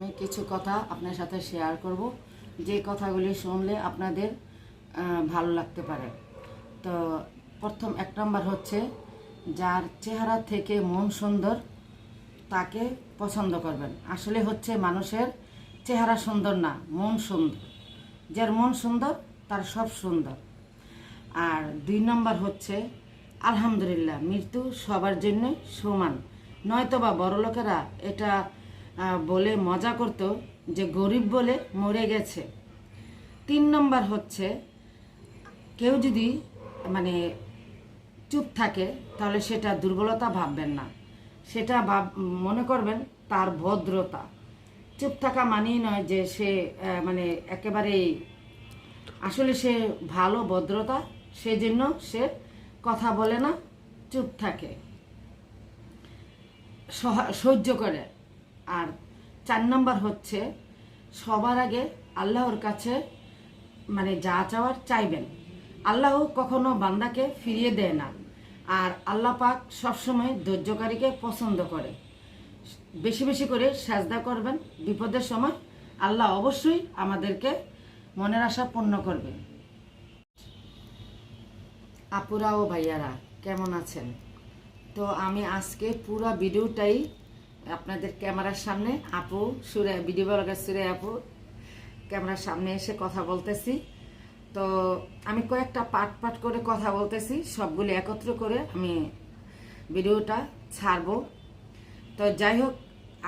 আমি কিছু কথা আপনার সাথে শেয়ার করব। যে কথাগুলি শুনলে আপনাদের ভালো লাগতে পারে। তো প্রথম এক নম্বর হচ্ছে, যার চেহারা থেকে মন সুন্দর, তাকে পছন্দ করবেন। আসলে হচ্ছে মানুষের চেহারা সুন্দর না, মন সুন্দর। যার মন সুন্দর, তার সব সুন্দর। আর দুই নম্বর হচ্ছে, আলহামদুলিল্লাহ, মৃত্যু সবার জন্য সমান। নয়তো বা বড়লোকেরা এটা বলে মজা করতো যে গরিব বলে মরে গেছে। তিন নম্বর হচ্ছে, কেউ যদি মানে চুপ থাকে, তাহলে সেটা দুর্বলতা ভাববেন না। সেটা ভাব, মনে করবেন তার ভদ্রতা। চুপ থাকা মানেই নয় যে সে মানে একেবারেই আসলে সে ভালো ভদ্রতা, সেজন্য সে কথা বলে না, চুপ থাকে সহ্য করে। আর চার নম্বর হচ্ছে, সবার আগে আল্লাহর কাছে মানে যা চাওয়ার চাইবেন। আল্লাহ কখনো বান্দাকে ফিরিয়ে দেয় না। আর আল্লাহ পাক সবসময় ধৈর্যকারীকে পছন্দ করে। বেশি বেশি করে সাজদা করবেন বিপদের সময়। আল্লাহ অবশ্যই আমাদেরকে মনের আশা পূর্ণ করবে আপুরা ও ভাইয়ারা, কেমন আছেন? তো আমি আজকে পুরো ভিডিওটাই আপনাদের ক্যামেরার সামনে আপু, সুরে, ভিডিও ব্লগার সুরে আপু, ক্যামেরার সামনে এসে কথা বলতেছি। তো আমি কয়েকটা পার্ট পার্ট করে কথা বলতেছি, সবগুলি একত্র করে আমি ভিডিওটা ছাড়বো। তো যাই হোক,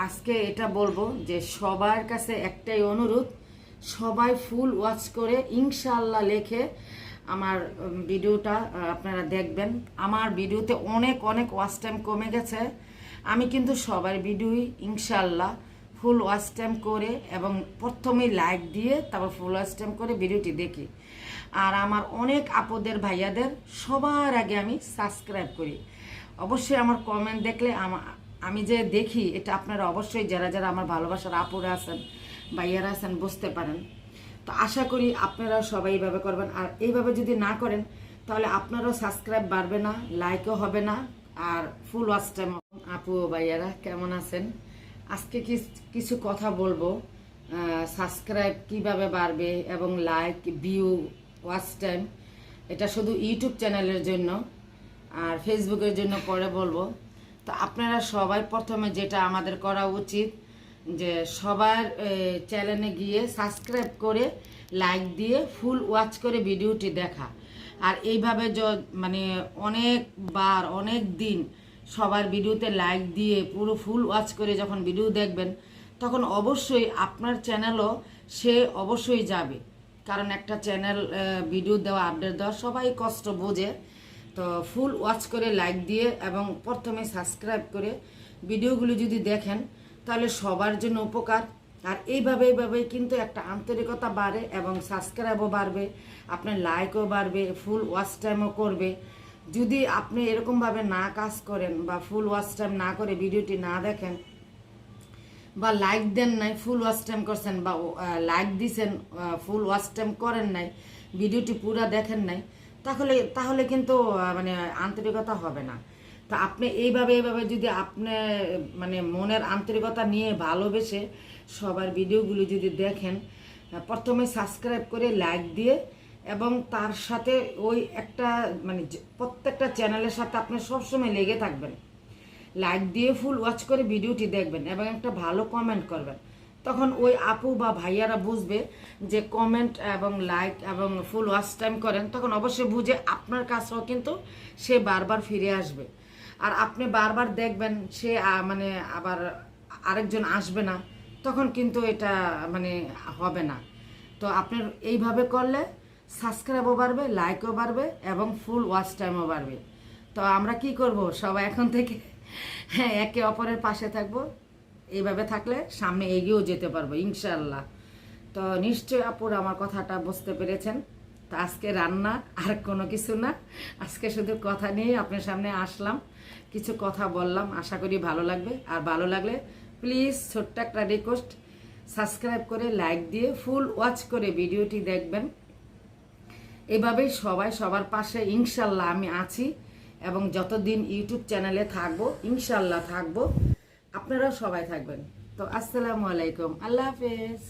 আজকে এটা বলব যে সবার কাছে একটাই অনুরোধ, সবাই ফুল ওয়াচ করে ইনশাল্লাহ লেখে আমার ভিডিওটা আপনারা দেখবেন। আমার ভিডিওতে অনেক অনেক ওয়াচ টাইম কমে গেছে। আমি কিন্তু সবার ভিডিওই ইনশাল্লাহ ফুল ওয়াচ টাইম করে এবং প্রথমেই লাইক দিয়ে তারপর ফুল ওয়াচ টাইম করে ভিডিওটি দেখি। আর আমার অনেক আপদের, ভাইয়াদের সবার আগে আমি সাবস্ক্রাইব করি। অবশ্যই আমার কমেন্ট দেখলে আমি যে দেখি, এটা আপনারা অবশ্যই যারা যারা আমার ভালোবাসার আপুরা আছেন, ভাইয়ারা আছেন, বুঝতে পারেন। তো আশা করি আপনারা সবাই এইভাবে করবেন। আর এইভাবে যদি না করেন, তাহলে আপনারও সাবস্ক্রাইব বাড়বে না লাইকও হবে না। আর ফুল ওয়াচ টাইম আপু, ভাইয়ারা, কেমন আছেন? আজকে কিছু কথা বলব। সাবস্ক্রাইব কীভাবে বাড়বে এবং লাইক ভিউ ওয়াচ টাইম এটা শুধু ইউটিউব চ্যানেলের জন্য। আর ফেসবুকের জন্য পরে বলব। তো আপনারা সবাই প্রথমে যেটা আমাদের করা উচিত যে সবার চ্যানেলে গিয়ে সাবস্ক্রাইব করে লাইক দিয়ে ফুল ওয়াচ করে ভিডিওটি দেখা। আর এইভাবে য- মানে অনেকবার অনেক দিন সবার ভিডিওতে লাইক দিয়ে পুরো ফুল ওয়াচ করে যখন ভিডিও দেখবেন, তখন অবশ্যই আপনার চ্যানেলও সে অবশ্যই যাবে। কারণ একটা চ্যানেল ভিডিও দেওয়া আপডেট দেওয়া সবাই কষ্ট বোঝে। তো ফুল ওয়াচ করে লাইক দিয়ে এবং প্রথমে সাবস্ক্রাইব করে ভিডিওগুলো যদি দেখেন তাহলে সবার জন্য উপকার। আর এইভাবে এইভাবেই কিন্তু একটা আন্তরিকতা বাড়ে এবং সাবস্ক্রাইবও বাড়বে, আপনার লাইকও বাড়বে ফুল ওয়াচ টাইমও করবে। যদি আপনি এরকমভাবে না কাজ করেন বা ফুল ওয়াচ টাইম না করে ভিডিওটি না দেখেন বা লাইক দেন নাই ফুল ওয়াচ টাইম করছেন বা লাইক দিছেন ফুল ওয়াচ টাইম করেন নাই, ভিডিওটি পুরা দেখেন নাই, তাহলে তাহলে কিন্তু মানে আন্তরিকতা হবে না। তো আপনি এইভাবে এইভাবে যদি আপনি মানে মনের আন্তরিকতা নিয়ে ভালোবেসে সবার ভিডিওগুলো যদি দেখেন, প্রথমে সাবস্ক্রাইব করে লাইক দিয়ে এবং তার সাথে ওই একটা মানে প্রত্যেকটা চ্যানেলের সাথে আপনি সবসময় লেগে থাকবেন। লাইক দিয়ে ফুল ওয়াচ করে ভিডিওটি দেখবেন এবং একটা ভালো কমেন্ট করবেন। তখন ওই আপু বা ভাইয়ারা বুঝবে যে কমেন্ট এবং লাইক এবং ফুল ওয়াচ টাইম করেন, তখন অবশ্যই বুঝে আপনার কাছেও কিন্তু সে বারবার ফিরে আসবে। আর আপনি বারবার দেখবেন সে মানে আবার আরেকজন আসবে না, তখন কিন্তু এটা মানে হবে না। তো আপনার এইভাবে করলে সাবস্ক্রাইবও বাড়বে, লাইকও বাড়বে এবং ফুল ওয়াচ টাইমও বাড়বে। তো আমরা কি করব? সবাই এখন থেকে হ্যাঁ একে অপরের পাশে থাকব। এইভাবে থাকলে সামনে এগিয়েও যেতে পারব ইনশাল্লাহ তো নিশ্চয়ই আপুর আমার কথাটা বুঝতে পেরেছেন। তো আজকে রান্না আর কোনো কিছু না। আজকে শুধু কথা নিয়ে আপনার সামনে আসলাম। কিছু কথা বললাম, আশা করি ভালো লাগবে। আর ভালো লাগলে প্লিজ ছোট্ট একটা রিকোয়েস্ট সাবস্ক্রাইব করে লাইক দিয়ে ফুল ওয়াচ করে ভিডিওটি দেখবেন। এভাবেই সবাই সবার পাশে ইনশাল্লাহ আমি আছি এবং যতদিন ইউটিউব চ্যানেলে থাকব, ইনশাল্লাহ থাকব। আপনারাও সবাই থাকবেন। তো আসসালামু আলাইকুম। আল্লাহ হাফেজ।